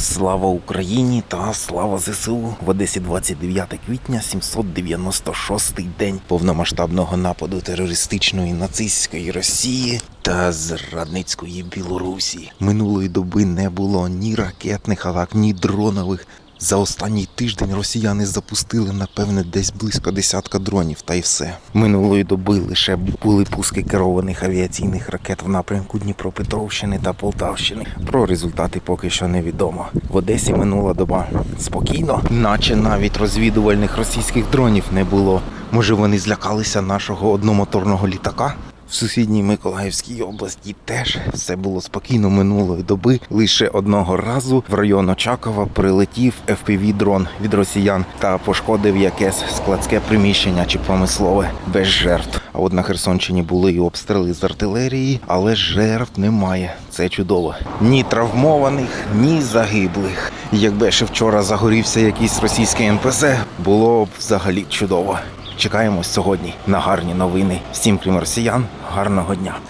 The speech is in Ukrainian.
Слава Україні та слава ЗСУ в Одесі 29 квітня, 796-й день повномасштабного нападу терористичної нацистської Росії та зрадницької Білорусі. Минулої доби не було ні ракетних атак, ні дронових. За останній тиждень росіяни запустили, напевне, десь близько десятка дронів, та й все. Минулої доби лише були пуски керованих авіаційних ракет в напрямку Дніпропетровщини та Полтавщини. Про результати поки що невідомо. В Одесі минула доба спокійно, наче навіть розвідувальних російських дронів не було. Може, вони злякалися нашого одномоторного літака? В сусідній Миколаївській області теж все було спокійно минулої доби. Лише одного разу в район Очакова прилетів fpv дрон від росіян та пошкодив якесь складське приміщення чи промислове без жертв. А от на Херсонщині були і обстріли з артилерії, але жертв немає. Це чудово. Ні травмованих, ні загиблих. Якби ще вчора загорівся якийсь російський НПЗ, було б взагалі чудово. Чекаємо сьогодні на гарні новини. Всім крім росіян, гарного дня.